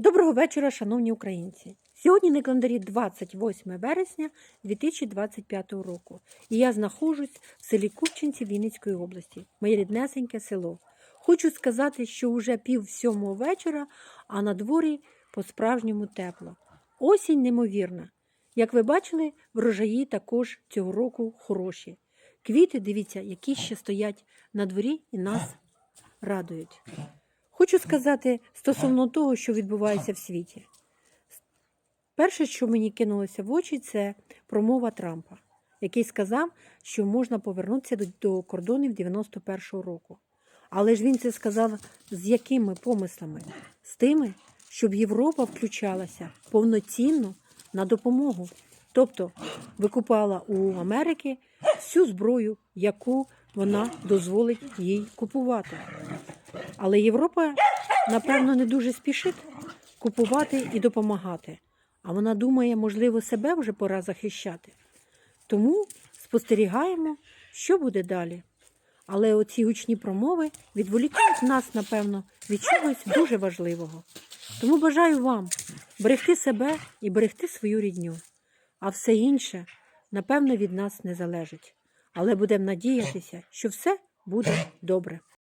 Доброго вечора, шановні українці. Сьогодні на календарі 28 вересня 2025 року. І я знаходжусь в селі Купчинці Вінницької області, моє ріднесеньке село. Хочу сказати, що вже пів сьомого вечора, а на дворі по-справжньому тепло. Осінь неймовірна. Як ви бачили, врожаї також цього року хороші. Квіти, дивіться, які ще стоять на дворі і нас радують. Хочу сказати стосовно того, що відбувається в світі. Перше, що мені кинулося в очі, це промова Трампа, який сказав, що можна повернутися до, до кордонів 91-го року. Але ж він це сказав з якими помислами? З тими, щоб Європа включалася повноцінно на допомогу. Тобто викупала у Америки всю зброю, яку вона дозволить їй купувати. Але Європа, напевно, не дуже спішить купувати і допомагати. А вона думає, можливо, себе вже пора захищати. Тому спостерігаємо, що буде далі. Але оці гучні промови відволікають нас, напевно, від чогось дуже важливого. Тому бажаю вам берегти себе і берегти свою рідню. А все інше, напевно, від нас не залежить. Але будемо надіятися, що все буде добре.